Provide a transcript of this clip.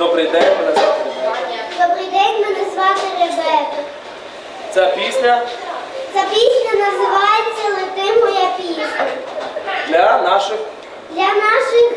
Добрий день, мене звати Ребека. Добрий день, мене звати Ребека. Ця пісня Ця пісня називається Лети моя пісня. для наших Для наших